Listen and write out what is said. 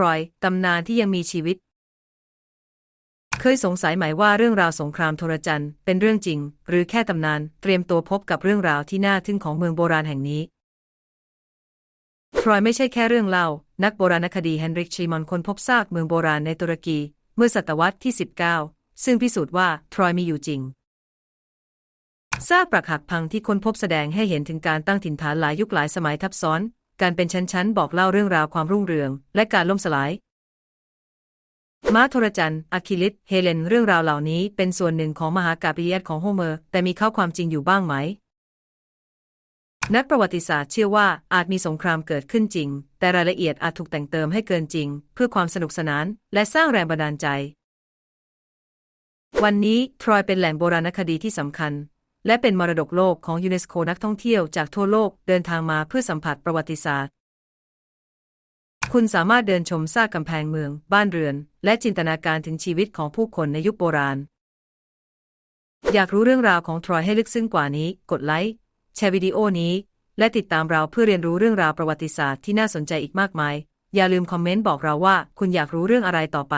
รอย ตำนานที่ยังมีชีวิต เคยสงสัยไหมว่าเรื่องราวสงครามโทรจันเป็นเรื่องจริง หรือแค่ตำนาน เตรียมตัวพบกับเรื่องราวที่น่าทึ่งของเมืองโบราณแห่งนี้ ทรอยไม่ใช่แค่เรื่องเล่า นักโบราณคดีเฮนริกชีมอนค้นพบซากเมืองโบราณในตุรกี เมื่อศตวรรษที่ 19 ซึ่งพิสูจน์ว่าทรอยมีอยู่จริงซากปรักหักพังที่ค้นพบแสดงให้เห็นถึงการตั้งถิ่นฐานหลายยุคหลายสมัยทับซ้อน การเป็นชั้นๆ บอกเล่าเรื่องราวความรุ่งเรือง และการล่มสลายม้าทรจันทร์อะคิลิส เฮเลน เรื่องราวเหล่านี้เป็นส่วนหนึ่งของมหากาพย์อีเลียดของโฮเมอร์ แต่มีข้อความจริงอยู่บ้างไหม นักประวัติศาสตร์เชื่อว่าอาจมีสงครามเกิดขึ้นจริง แต่รายละเอียดอาจถูกแต่งเติมให้เกินจริง เพื่อความสนุกสนาน และสร้างแรงบันดาลใจ วันนี้ทรอยเป็นแหล่งโบราณคดีที่สำคัญ และเป็นมรดกโลกของยูเนสโกนักท่องเที่ยวจากทั่วโลกเดินทางมาเพื่อสัมผัสประวัติศาสตร์ คุณสามารถเดินชมซากกำแพงเมือง บ้านเรือน และจินตนาการถึงชีวิตของผู้คนในยุคโบราณ อยากรู้เรื่องราวของทรอยให้ลึกซึ้งกว่านี้ กดไลค์ แชร์วิดีโอนี้ และติดตามเราเพื่อเรียนรู้เรื่องราวประวัติศาสตร์ที่น่าสนใจอีกมากมาย อย่าลืมคอมเมนต์บอกเราว่าคุณอยากรู้เรื่องอะไรต่อไป